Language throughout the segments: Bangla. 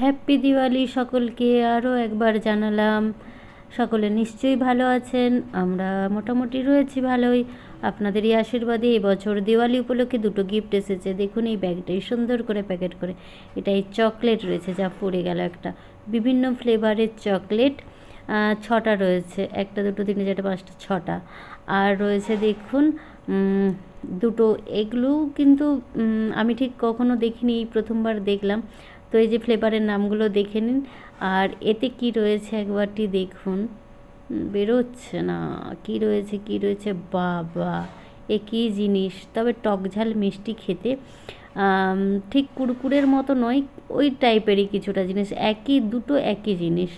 হ্যাপি দিওয়ালি সকলকে, আরও একবার জানালাম। সকলে নিশ্চয়ই ভালো আছেন, আমরা মোটামুটি রয়েছি ভালোই। আপনাদেরই আশীর্বাদে এবছর দিওয়ালি উপলক্ষে দুটো গিফট এসেছে। দেখুন, এই ব্যাগটাই সুন্দর করে প্যাকেট করে। এটাই চকলেট রয়েছে, যা পড়ে গেল একটা। বিভিন্ন ফ্লেভারের চকলেট ছটা রয়েছে। একটা, দুটো, তিনটে, চারটে, পাঁচটা, ছটা। আর রয়েছে দেখুন দুটো এগুলো কিন্তু আমি ঠিক কখনো দেখিনি, এই প্রথমবার দেখলাম। এই যে ফ্লেভারের নামগুলো দেখে নিন। আর এতে কি রয়েছে একবারটি দেখুন। বেরোচ্ছে না। কি রয়েছে কি রয়েছে? বাবা, এ কী জিনিস? তবে টক ঝাল মিষ্টি খেতে। ঠিক কুরকুরের মতো নয়, ওই টাইপেরই কিছুটা জিনিস। একই, দুটো একই জিনিস।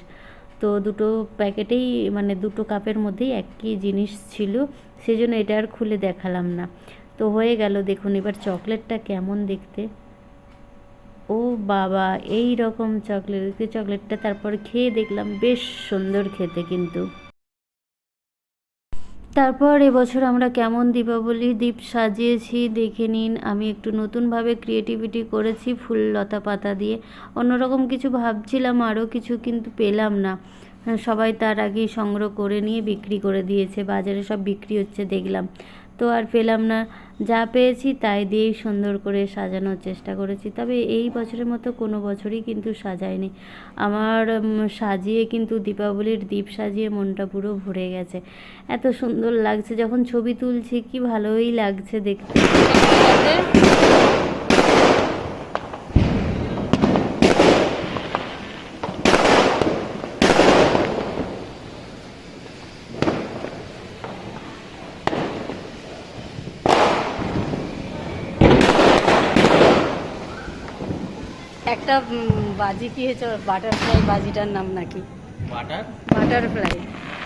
তো দুটো প্যাকেটেই মানে দুটো কাপের মধ্যেই একই জিনিস ছিল। সেজন্য এটা আর খুলে দেখালাম না। তো হয়ে গেল, দেখুন এবার চকলেটটা কেমন দেখতে। ও বাবা, এই রকম চকলেট চকলেটটা তারপর খেয়ে দেখলাম বেশ সুন্দর খেতে কিন্তু। তারপর এবছর আমরা কেমন দীপাবলি দ্বীপ সাজিয়েছি দেখে নিন। আমি একটু নতুনভাবে ক্রিয়েটিভিটি করেছি ফুল লতা পাতা দিয়ে। অন্যরকম কিছু ভাবছিলাম, আরও কিছু কিন্তু পেলাম না। সবাই তার আগেই সংগ্রহ করে নিয়ে বিক্রি করে দিয়েছে, বাজারে সব বিক্রি হচ্ছে দেখলাম। তো আর পেলাম না। যা পেয়েছি তাই দিয়েই সুন্দর করে সাজানোর চেষ্টা করেছি। তবে এই বছরের মতো কোনো বছরই কিন্তু সাজায়নি আমার সাজিয়ে কিন্তু দীপাবলির দ্বীপ সাজিয়ে মনটা পুরো ভরে গেছে। এত সুন্দর লাগছে। যখন ছবি তুলছি, কি ভালোই লাগছে দেখতে। একটা বাজি কি হয়েছে? বাটারফ্লাই বাজিটার নাম নাকি? বাটার বাটারফ্লাই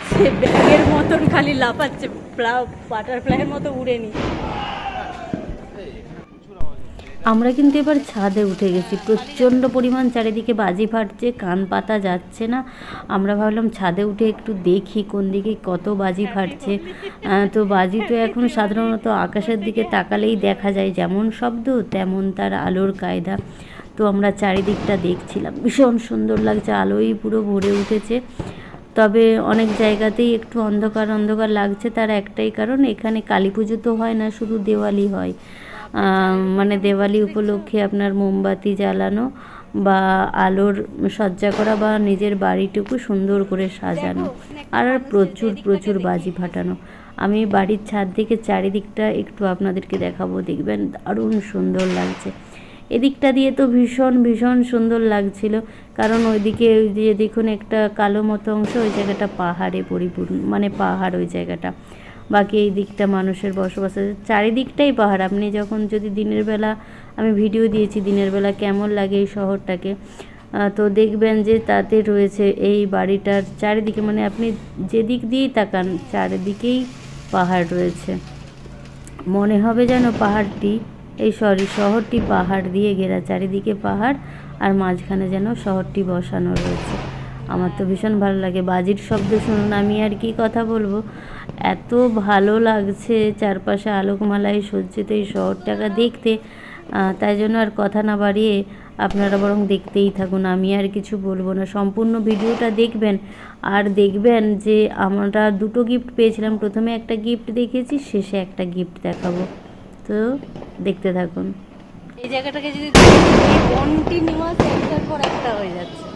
সে ব্যাগের মতন খালি লাফাচ্ছে বাটারফ্লাইয়ের মতো উড়েনি আমরা কিন্তু এবার ছাদে উঠে গেছি। প্রচণ্ড পরিমাণ চারিদিকে বাজি ফাটছে কান পাতা যাচ্ছে না। আমরা ভাবলাম ছাদে উঠে একটু দেখি কোন দিকে কত বাজি ফাটছে। তো বাজি তো এখন সাধারণত আকাশের দিকে তাকালেই দেখা যায়। যেমন শব্দ তেমন তার আলোর কায়দা। তো আমরা চারিদিকটা দেখছিলাম। ভীষণ সুন্দর লাগছে, আলোই পুরো ভরে উঠেছে। তবে অনেক জায়গাতেই একটু অন্ধকার অন্ধকার লাগছে তার একটাই কারণ, এখানে কালী পুজো তো হয় না, শুধু দেওয়ালি হয়। মানে দেওয়ালি উপলক্ষে আপনার মোমবাতি জ্বালানো বা আলোর সজ্জা করা বা নিজের বাড়িটুকু সুন্দর করে সাজানো আর প্রচুর প্রচুর বাজি ফাটানো। আমি বাড়ির ছাদ থেকে চারিদিকটা একটু আপনাদেরকে দেখাবো, দেখবেন দারুণ সুন্দর লাগছে। এদিকটা দিয়ে তো ভীষণ ভীষণ সুন্দর লাগছিল। কারণ ওইদিকে ওই যে দেখুন একটা কালো মতো অংশ, ওই জায়গাটা পাহাড়ে পরিপূর্ণ মানে পাহাড় ওই জায়গাটা। বাকি এই দিকটা মানুষের বসবাস আছে। চারিদিকটাই পাহাড়। আপনি যখন যদি দিনের বেলা, আমি ভিডিও দিয়েছি দিনের বেলা কেমন লাগে এই শহরটাকে তো দেখবেন যে তাতে রয়েছে এই বাড়িটার চারিদিকে মানে আপনি যেদিক দিয়েই তাকান, চারিদিকেই পাহাড় রয়েছে। মনে হবে যেন পাহাড়টি এই সরি, শহরটি পাহাড় দিয়ে ঘেরা, চারিদিকে পাহাড় আর মাঝখানে যেন শহরটি বসানো রয়েছে। আমার তো ভীষণ ভালো লাগে। বাজির শব্দ শুনুন, আমি আর কি কথা বলব? এত ভালো লাগছে চারপাশে আলোকমালায় সজ্জিত এই শহরটাকে দেখতে। তাই জন্য আর কথা না বাড়িয়ে আপনারা বরং দেখতেই থাকুন। আমি আর কিছু বলব না। সম্পূর্ণ ভিডিওটা দেখবেন। আর দেখবেন যে আমরা দুটো গিফট পেয়েছিলাম। প্রথমে একটা গিফট দেখিয়েছি শেষে একটা গিফট দেখাবো। তো দেখতে থাকুন। এই জায়গাটাকে যদি কন্টিনিউয়াস একটার পর একটা হয়ে যাচ্ছে।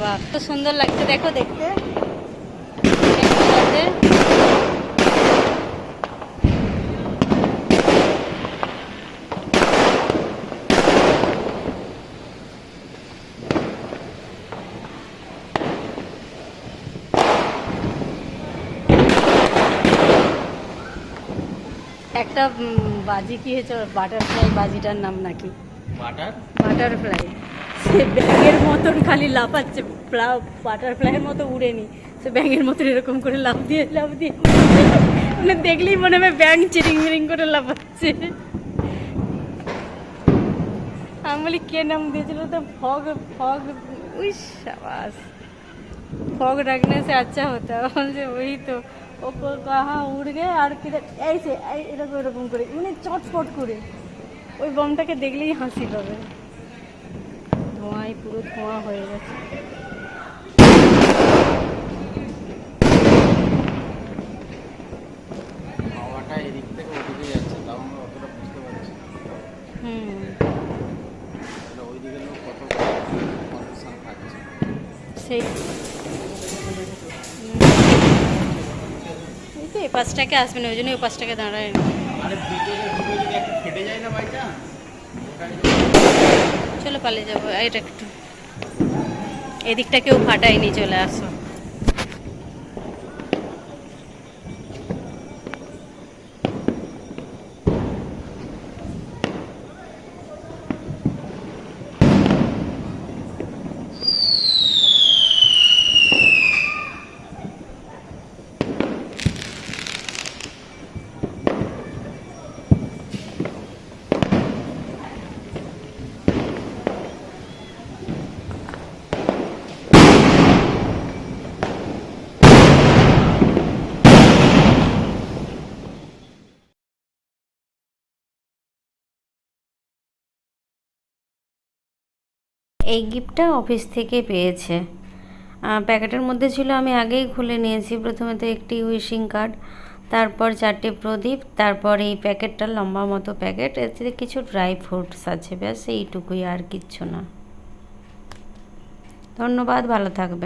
বাপ তো সুন্দর লাগছে দেখো দেখতে। একটা বাজি কি হয়েছে? বাটারফ্লাই বাজিটার নাম নাকি? বাটার? বাটারফ্লাই। সে ব্যাগের মতন খালি লাফাচ্ছে বাটারফ্লাইয়ের মতো উড়েনি সে ব্যাঙের মতন এরকম করে লাভ দিয়ে লাভ দিয়ে মানে দেখলেই মনে হবে ব্যাঙ চিরিং মিরিং করে লাফাচ্ছে আমি বলি কে নাম দিয়েছিল তো ফগ ফগ উই शाबाश फॉग रखने से अच्छा होता है বলছে ওই তো ও ক- কাহা উড় গে আর কিধর এইসে এই এরকম এরকম করে মানে চটপট করে ওই বমটাকে দেখলেই হাসি পাবে ধোঁয়ায় পুরো ধোঁয়া হয়ে গেছে। সেই এই তো এই পাঁচটাকে আসবে না ওই জন্য ওই পাঁচটাকে দাঁড়ায়। আরে ভিতরে যদি একটা ফেটে যায় না বাইকটা? চলো পালিয়ে যাব এটা একটু। এদিকটা কেউ ফাটায়নি চলে আসো। এই গিফটটা অফিস থেকে পেয়েছে। প্যাকেটের মধ্যে ছিল, আমি আগেই খুলে নিয়েছি। প্রথমে তো একটি উইশিং কার্ড, তারপর চারটে প্রদীপ, তারপর এই প্যাকেটটা লম্বা মতো প্যাকেট। এতে কিছু ড্রাই ফ্রুটস আছে, ব্যাস, এইটুকুই আর কিচ্ছু না। ধন্যবাদ, ভালো থাকবে